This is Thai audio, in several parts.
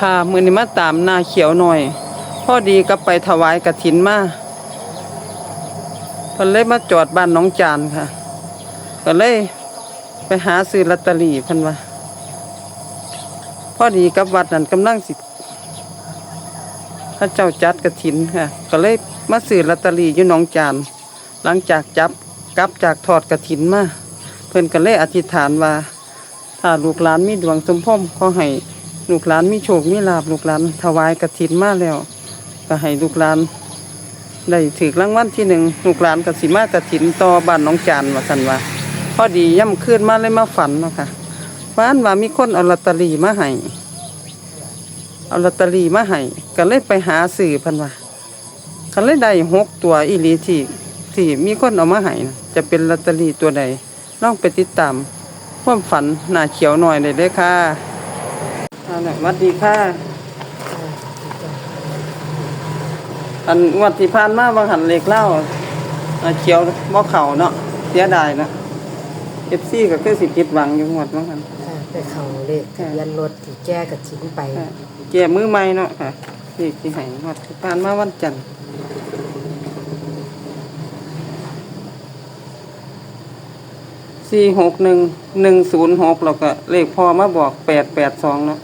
ค่ะมือนี้มาตามนาเขียวหน่อย พอดีก็ไปถวายกระถินมาเพิ่นเลยมาจอดบ้านน้องจานค่ะ ก็เลยไปหาซื้อลอตเตอรี่เพิ่นว่าพอดีกับวัดนั้นกำลังสิพระเจ้าจัดกระถินค่ะ ก็เลยมาซื้อลอตเตอรี่อยู่หนองจาน หลังจากจับกลับจากทอดกระถินมาเพิ่นก็เลยอธิษฐานว่า ถ้าลูกหลานมีดวงสมพงษ์ขอให้ ลูกหลานมีโชคมีลาบลูกหลานถวายกระถินมาแล้ว ก็ให้ลูกหลานได้ถือรางวัลที่หนึ่งลูกหลานกสิมากระถินต่อบ้านน้องจานว่าสันว่าพอดีย่ำคืนมาเลยมาฝันเนาะค่ะฝันว่ามีคนเอาลอตเตอรี่มาให้เอาลอตเตอรี่มาให้ก็เลยไปหาสื่อพันว่าก็เลยได้หกตัวอีลีที่ที่มีคนเอามาให้นะจะเป็นลอตเตอรี่ตัวใดลองไปติดตามความฝันหน้าเขียวหน่อยเลยเด้ค่ะ เอาล่ะสวัสดีค่ะ อันงวดที่ผ่านมาบางหันเล็กเล่าหน้าเขียวบ่เข่าเนาะเสียดายเนาะเอฟซีก็คือสิผิดหวังอยู่งวดบางหันค่ะไปเขาเลขทะเบียนรถที่แก้กับชิ้นไปค่ะแก่มือใหม่เนาะค่ะนี่ที่ให้งวดที่ผ่านมาวันจันทร์สี่หกหนึ่งหนึ่งศูนย์หกแล้วก็เลขพอมาบอกแปดแปดสองเนาะ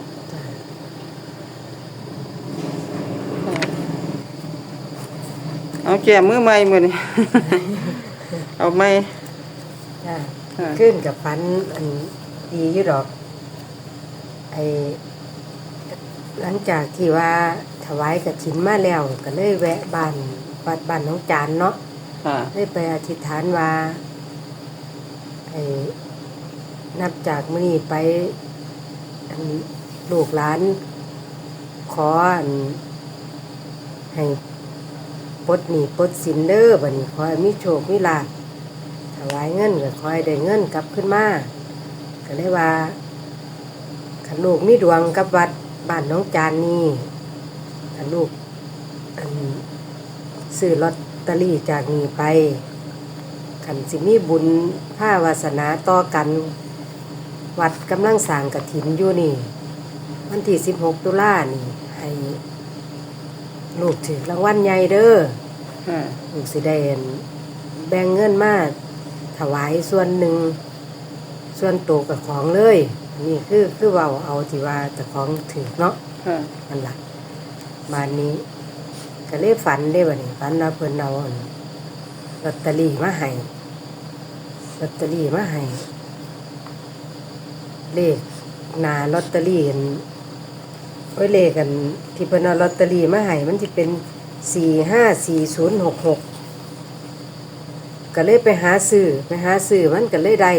เอาแก่มือใหม่มือนี่ เอาไหมจ้ะค่ะขึ้นกับฟันอันดีอยู่ดอกไอหลังจากที่ว่าถวายกับชิ้นมาแล้ว ก็เลยแวะบ้านวัดบ้านน้องจานเนาะ ค่ะได้ไปอธิษฐานว่าไอนับจากมื้อนี้ไปอันลูกหลาน ขออันให้ ปดหนีปดสินเด้อบัดนี้ขอให้มีโชคมีลาภถวายเงินก็ขอให้ได้เงินกลับขึ้นมาก็เลยว่าขันลูกมีดวงกับวัดบ้านน้องจานนี่ขันลูกซื้อลอตเตอรี่จากนี้ไปขันสิมีบุญผ้าวาสนาต่อกัน วัดกำลังสร้างกระถินอยู่นี่ วันที่สิบหกตุลานี่ให้ ลูกถือรางวัลใหญ่เด้อค่ะลูกสิได้อั่นแบ่งเงินมาถวายส่วนหนึ่ง ส่วนโตวกับของเลย นี่คือคือเว่าเอาที่ว่าแต่ของถือเนาะค่ะมันหลักบานนี้ ก็เลยฝันได้บ่นี่ฝันว่าเพิ่นเอาอั่นลอตเตอรี่มาให้ลอตเตอรี่มาให้เลขหนาลอตเตอรี่อั่น โอ้ยเลขกัน ที่เพิ่นเอาลอตเตอรี่มาให้มันจะเป็นสี่ห้าสี่ศูนย์หกหกก็เลยไปหาซื้อไปหาซื้อมันก็เลยได้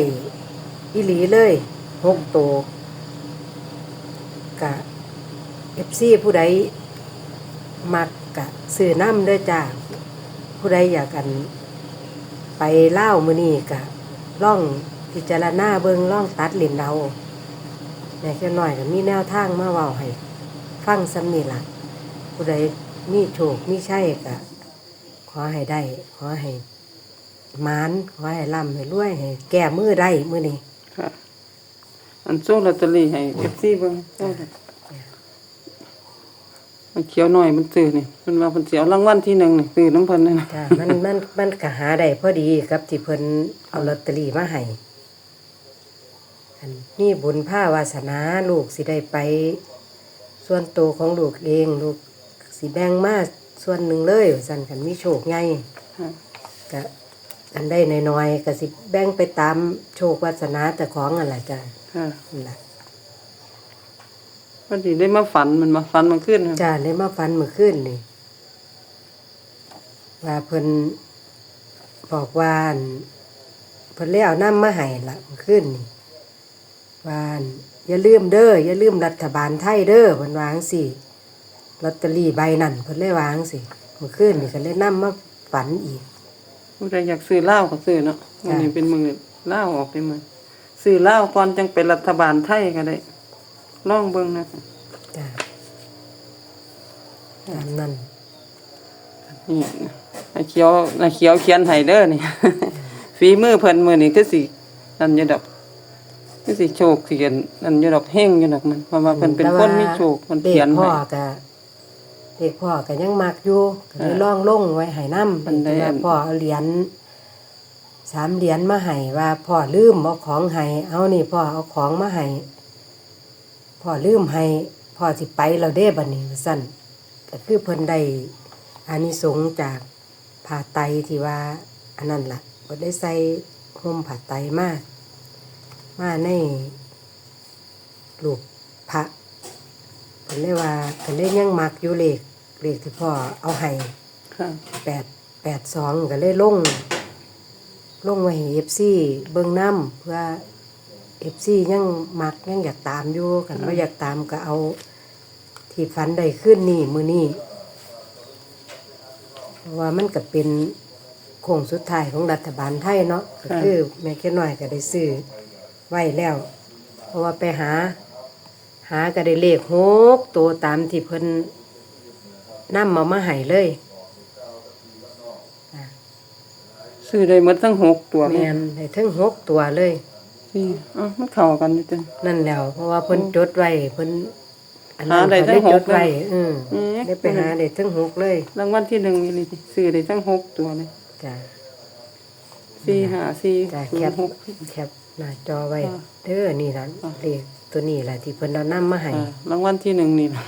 อีหลีเลยหกตัวกะเอฟซีผู้ใดมักกะซื้อน้ำด้อจ้าผู้ใดอยากกัน ไปเล่ามือนี่กะล่องพิจารณาเบิงล่องตัดเหรียญเราแหนแค่หน่อยก็มีแนวทางมาเว้าให้ ฟังสำนี่ล่ะผู้ใดมีโชคมีใช่กะขอให้ได้ ขอให้หมานขอให้ร่ำให้รวยให้แก้มือได้มือนี้ค่ะ อันโซ่ลอตเตอรี่ให้เอฟซีเบิ่งโซ่มันเขียวหน่อยมันซื้อนี่มันว่าเพิ่นสิเอารางวัลที่หนึ่งนี่ซื้อน้ำเพิ่นนี่นะจ้ะมันมันมันก็หาได้พอดีกับที่เพิ่นเอาลอตเตอรี่มาให้อันนี่บุญผ้าวาสนาลูกสิได้ไป ส่วนตัวของลูกเองลูกสิแบ่งมาส่วนหนึ่งเลยสั่นกันมีโชคไงค่ะก็อันได้น้อยๆก็สิแบ่งไปตามโชควาสนาแต่ของอะไรจ้ะค่ะนั่นล่ะพอดีได้มาฝันมันมาฝันมันขึ้นค่ะจ้าเลยมาฟันเมื่อคืนนี่ว่าเพิ่นบอกว่าอั่นเพิ่นเลยเอาน้ำมาให้ละเมื่อคืนนี่ว่า อั่นอย่าลืมเด้ออย่าลืมรัฐบาลไทยเด้อเพิ่นวาจั่งสิลอตเตอรี่ใบนั่นเพิ่นเลยวาจั่งสิเมื่อคืนนี่ก็เลยนำมาฝันอีกผู้ใดอยากซื้อเหล้าก็ซื้อเนาะวันนี้เป็นมือเหล้าออกเป็นมือซื้อเหล้าก่อนจังเป็นรัฐบาลไทยก็ได้ลองเบิ่งนะจ้าตามนั้นนี่ไอ้เขียวไอ้เขียวเขียนไห้เด้อนี่ฝีมือเพิ่นมือนี่คือสินั่นอยู่ดอก คือสิโชคสิกันนั่นอยู่ดอกแห้งอยู่ดอกมันเพราะว่าเพิ่นเป็นคนมีโชคมันเขียนด็กพ่ไว้อก็เด็กพ่อก็ยังมักอยู่ก็เลยอ่าลองลงไว้ให้นำอันใดอัน พ่อเอาเหรียญสามเหรียญมาให้ว่าพ่อลืมเอาของให้เอานี่พ่อเอาของมาให้พ่อลืมให้พ่อสิไปเราเด้บัดนี้ว่าซั่นก็คือเพิ่นได้อานิสงส์จากผ่าไตที่ว่า อันนั้นล่ะบ่ได้ใส่ห่มผ่าไตมา มาในรูปพระเพิ่นเลยว่าเพิ่นเลยยังมักอยู่เลขเลขที่พ่อเอาให้ค่ะแปดแปดสองก็เลยลงลงไว้ให้เอฟซีเบิ่งน้ำเพื่อเอฟซียังมักยังอยากตามอยู่กันว่าอยากตามก็เอาที่ฝันได้ขึ้นนี่มือนี่เพราะว่ามันก็เป็นโค้งสุดท้ายของรัฐบาลไทยเนาะก็คือแม่แค่น้อยก็ได้ซื้อ ไว้แล้ว เพราะว่าไปหา หาก็ได้เลขหกตัวตามที่เพิ่นนำมามาให้เลยซื้อได้หมดทั้งหกตัวแมนได้ถึงหกตัวเลยที่อ๋อมันเข้ากันนี่จังนั่นแล้ว เพราะว่าเพิ่นจดไว้เพิ่นอันหานั้นได้เพิ่นทั้งหกจดไว้เอออืมได้ไปหาได้ถึงหกเลยรางวัลที่หนึ่งนี่นี่ซื้อได้ทั้งหกตัวเลยจ้ะสี่ห้าสี่จ้ะศูแคนปย์หกแคป หน้าจอไว้อ่าเด้อนี่ล่ะอ่าเลขตัวนี้ล่ะที่เพิ่นเอานำมาให้อ่ารางวัลที่หนึ่งนี่ล่ะ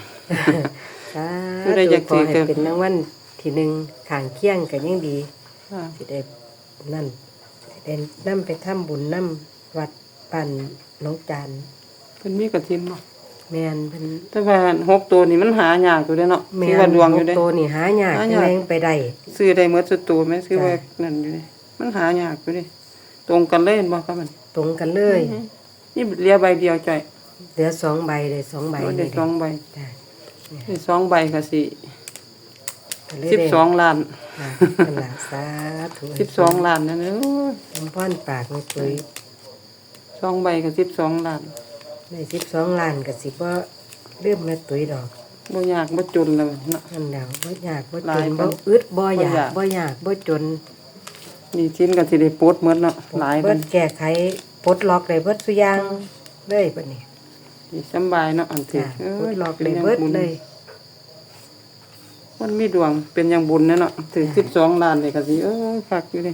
สาผู้ใดอยากขอถือให้ก็เป็นรางวัลที่หนึ่งข้างเคียงก็ยังดีค่ะสิได้นั่นสิได้นำไปทำบุญนำวัดบ้านหนองจานเพิ่นมีกระทินบ่แม่นเพิ่นแต่ว่าหกตัวนี่มันหายากอยู่เด้เนาะแม่ที่ว่าดวงอยู่เด้ตัวนี่หายากหายากแรงไปได้ซื้อได้หมดสุดตัวไหมซื้อจ้ะไว้นั่นอยู่เด้มันหายากอยู่เด้ตรงกันเลยเห็นบ่ครับมัน ตรงกันเลยนี่เหลียใบเดียวจ่อยเหลือสองใบเลยสองใบเอาได้นี่สองใบจ้ะได้สองใบก็สิก็เลยสิบได้สองล้านค่ะนั่นล่ะสาธุสิบสองล้านนั่นเอ้ยคำพ่อนปากไม่ตุยสองใบก็สิบสองล้านในสิบสองล้านก็สิบ่เริ่มแม่ตุยดอกบ่ยากบ่จนแล้วเนาะนั่นแล้วบ่ยากบ่หลาจยนปาบ่นอึดบ่อยาบ่อยากกบ่ยากบ่จนนี่ชิ้นก็สิได้ปลดหมดเนาะหลายเบิมัดนแก้ไข ปลดล็อกได้เบิดสุอยางเลยบัดนี้สิสำบายเนาะอันที่จ้ะเอ้ปลยดล็อกเป็นได้หยังเบิดบุญเลย มันมีดวงเป็นอย่างบุญนะเนาะถึงสิบสองล้านนี่ก็สิเอ้ยคักอยู่เด้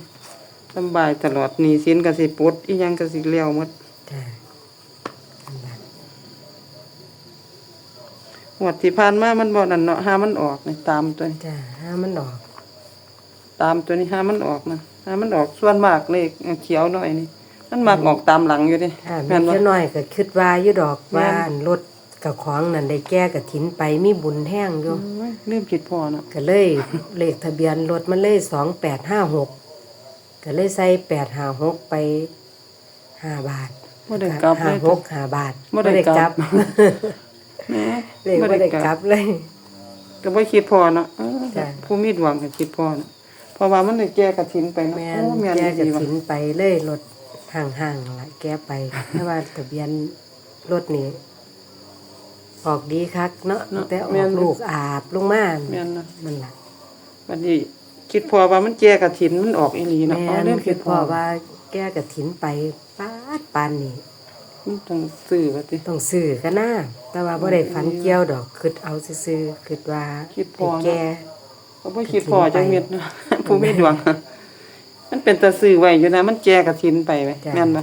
สำบายตลอดหนี่สินก็สิปลดอีหยังก็สิเลี้ยวหมดจ้ะนั่นล่ะงวดที่ผ่านมามันบ่นั่นเนาะหามันออกนี่ตามตัวนี้จ้ะหามันออกตามตัวนี้หามันออกนะหามันออกส่วนมากเลขเขียวหน่อยนี่ มันมักออกตามหลังอยู่เดิอ่าแม่แม่นบ่แค่น้อยก็คิดว่าอยู่ดอกแม่ว่านรถกับของนั่นได้แก้กับถินไปมีบุญแห้งอยู่ โอ้ยลืมคิดพอเนาะก็เลย เลขทะเบียนรถมันเลยสองแปดห้าหกก็เลยใส่แปดห้าหกไปห้าบาทบ่ได้กลับห้าเลยหกห้าบาทบ่ได้กลับ บ่แหมเลขบ่ได้กลับเลย ก็บ่คิดพอเนาะเออจ้ะ ผู้มีดวงก็คิดพอเนาะเพราะว่ามันได้แก้กระถินไปเนาะแม่โอ้นแม่นแก้กับดีว่ะถินไปเลยรถ ห่างๆละแก้ไปเพราะว่าทะเบียนรถนี่ออกดีคักเนาะแต่ออกลูกอาบลงมาแม่นเนาะนั่นล่ะบัดนี้คิดพอว่ามันแก้กระถินมันออกอีหลีเนาะแม่อ๋อนเริ่มคืคิอดพพ่ออว่าแก้กับถินไปปาดปานนี่มันต้องซื้อว่าติ ต้องซื้อกันนะแต่ว่าบ่ได้ฝันเกี่ยวดอกคิดเอาซื่อๆคิดว่าคิดพอ ได้เนาะแก้ก็บ่คิดพอจังเม็ดเนาะผู้มีดวง มันเป็นตาซื้อไว้อยู่นะ มันแจกระถินไปไหมแม่นบ่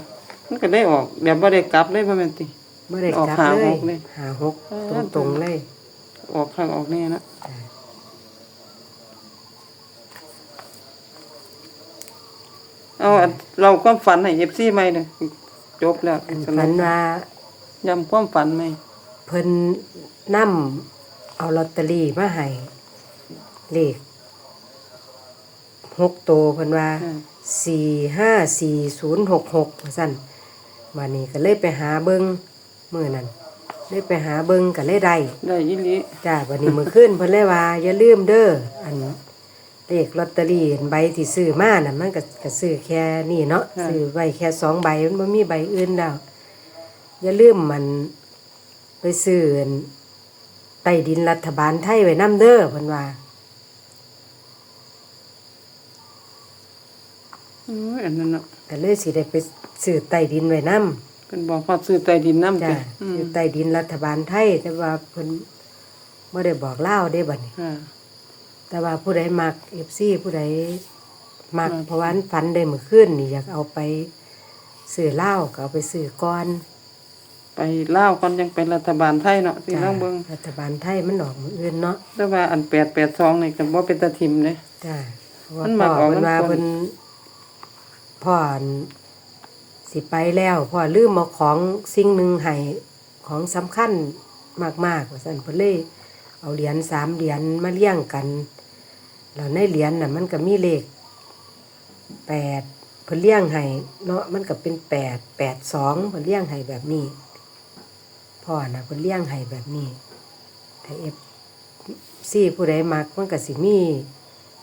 มันก็ได้ออกแบบบ่ได้กลับเลยบ่แม่นติ บ่ได้ออกกลับหาเลหยกเลยหาหกเออตรงๆเลยออกข้างออกแน่นะเอาอันเราความฝันให้ FC ใหม่เด้อจบแล้วอันสรุฝัปนว่า ย้ำความฝันใหม่เพิ่นนำเอาลอตเตอรี่มาให้เลข หกตัวเพิ่นว่าอืมสี่ห้าสี่ศูนย์หกหกสั่นมานี่ก็เลยไปหาเบิงมื่อนั้นเลยไปหาเบิงก็เลยได้ได้อีหลีจ้าวันนี้มือขึ้นเพิ่นเลยว่าอย่าลืมเด้ออันเลขลอตเตอรี่อันใบที่ซื้อมาน่ะมันก็ก็ซื้อแค่นี่เนาะซื้อไว้แค่สองใบมันบ่มีใบอื่นแล้วอย่าลืมมันไปซื้ออันใต้ดินรัฐบาลไทยไว้นํเด้อเพิ่นว่า อ้ยอันนั้นเนาะก็เลยสิได้ไปซื้อใต้ดินไว้นํเป็นบอกว่าซื้อใต้ดินน้ำจ้ะจ้ะอืมอยู่ใต้ดินรัฐบาลไทย แต่ว่าเพิ่นบ่ได้บอกเล่าวเด้บัดนี้ ค่ะ แต่ว่าผู้ใดมัก FC ผู้ใดมักอืมเพราะว่าฝันได้มื้อคืนนี่อยากเอาไปซื้อเหล้าก็เอาไปซื้อก่อนไปลาวก่อนยังเป็นรัฐบาลไทยเนาะสิลองเบิ่งรัฐบาลไทยมันออกมื้ออื่นเนาะ แต่ว่าอัน882นี่ก็บ่เป็นตาทิมเด้ จ้ะเพราะว่ามันมัพ่กอออกเพิ่นว่าน้ำฝนเพิ่น พ่อสิไปแล้วพ่อลืมเอาของสิ่งหนึ่งให้ของสำคัญมากๆว่าซั่นเพิ่นเลย เอาเหรียญสามเหรียญมาเลี้ยงกันแล้วในเหรียญน่ะ มันก็มีเลขแปดเพิ่นเลี้ยงให้เนาะมันก็เป็นแปดแปดสองเพิ่นเลี้ยงให้แบบนี้พ่อน่ะเพิ่นเลี้ยงให้แบบนี้ถ้าเอฟซีผู้ใดมักมันก็สิมี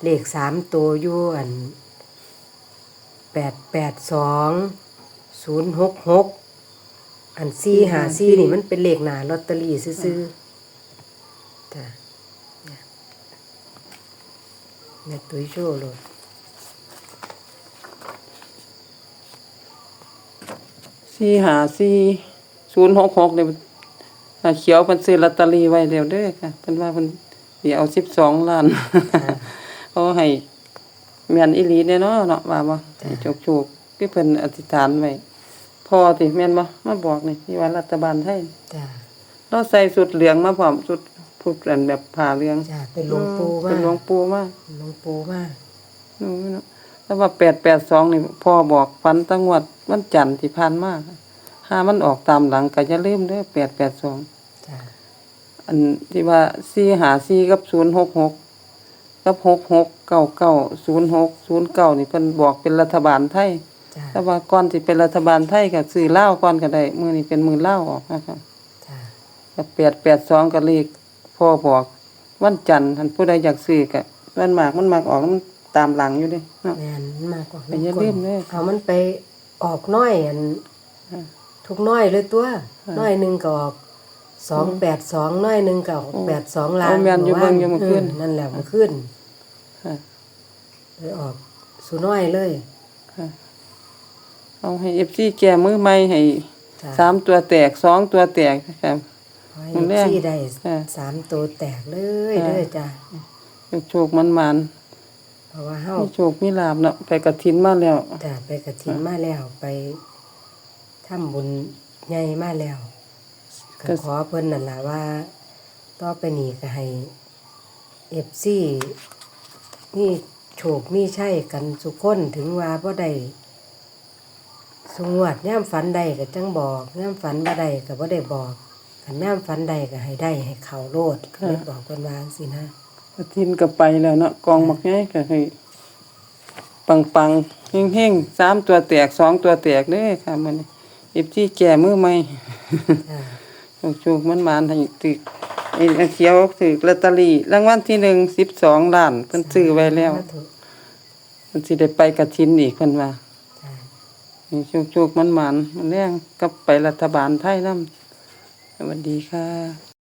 เลขสามตัวอยู่อัน แปดแปดสองศูนย์หกหกอันซีหาซีนี่มันเป็นเลขหนาลอตเตอรี่ซื้อๆจ้ะเนี่ยแม่ตุ้ยโชว์เลย454 066นี่อ่าเขียวเพิ่นซื้อลอตเตอรี่ไว้แล้วเด้อค่ะเพิ่นว่าเพิ่นสิเอา12ล้านเขาให้ แม่นอีหลีแน่เนาะเนาะว่าบ่ให้โชคๆคือเพิ่นอธิษฐานไว้พอติแม่นบ่มาบอกนี่ที่ว่ารัฐบาลไทยจ้ะเราใส่สุดเหลืองมาพร้อมสุดพุดอันแบบผ้าเหลืองจ้ะเป็นหลวงปู่มาเป็นหลวงปู่มาหลวงปู่มาอืมเนาะแต่ว่า882นี่พ่อบอกฝันตั้งวดวันจันทร์ที่ผ่านมาถ้ามันออกตามหลังก็อย่าลืมเด้อ882จ้ะอันที่ว่าสี่หาสี่กับศูนย์ห กหกกับหกหกเก้าเก้าศูนย์หกศูนย์เก้านี่เพิ่นบอกเป็นรัฐบาลไทยจ้ะแต่ว่าก่อนสิเป็นรัฐบาลไทยก็ซื้อเหล้าวก่อนก็ได้มื้อนี้เป็นมื้อเหล้าวออกนะคะจ้ะกับแปดแปดสองก็เลขพ่อบอกวันจันทร์ท่านผู้ใดอยากซื้อก็วันมากมันมากออกมันตามหลังอยู่เดิเนาะ แม่นมันมากกว่าแต่อย่าลืมเด้อเอามันไปออกน้อยอันอ่าทุกน้อยเลยตัวอ่าน้อยหนึ่งก็ออกสองแปดสองน้อยหนึ่งก็ออกโอ้แปดสองล้าโอ้นแม่นอยู่เบิ่งอยู่เมื่อคืน นั่นแหละเมื่อคืน ค่ะเลยออกสูน้อยเลย ค่ะเอาให้ FC แก้มือใหม่ให้จ้ะ สามตัวแตกสองตัวแตกค่ะขอให้มื้อแรกที่ได้อ่าสามตัวแตกเลยอ่าเด้อจ้ะโชคมันมันเพราะว่าเฮา มีโชคมีลาบเนาะไปกระถินมาแล้ว จ้ะไปกระถินมาแล้วไปทำบุญใหญ่มาแล้วก็ขอเพิ่นนั่นล่ะว่า ต่อไปนี้ก็ให้เอฟซี นี่โฉกมีใช่กันสุกคนถึงว่าบ่ได้สงวดย่ามฝันใดก็จังบอกย่ามฝันบ่ได้ก็บ่ได้บอกคันย่ามฝันใดก็ให้ได้ให้เขาโลดก็เลยบอกเพิ่นว่าจังซี่นะกระถินก็ไปแล้วเนาะกองมักง่ายก็ให้ปังปังๆเฮงๆสามตัวแตกสองตัวแตกเด้อค่ะมันอีบที่แก่มือใหม่จ้าโชคๆมันมันให้ตึก ไอ้เขียวตึกลอตเตอรี่รางวัลที่หนึ่งสิบสองล้านเพิ่นซื้อไว้แล้วสาธุเพิ่นสิได้ไปกระถินอีกเพิ่นว่าจ้าให้โชคๆมันมันมันแรงกับไปรัฐบาลไทยนำสวัสดีค่ะ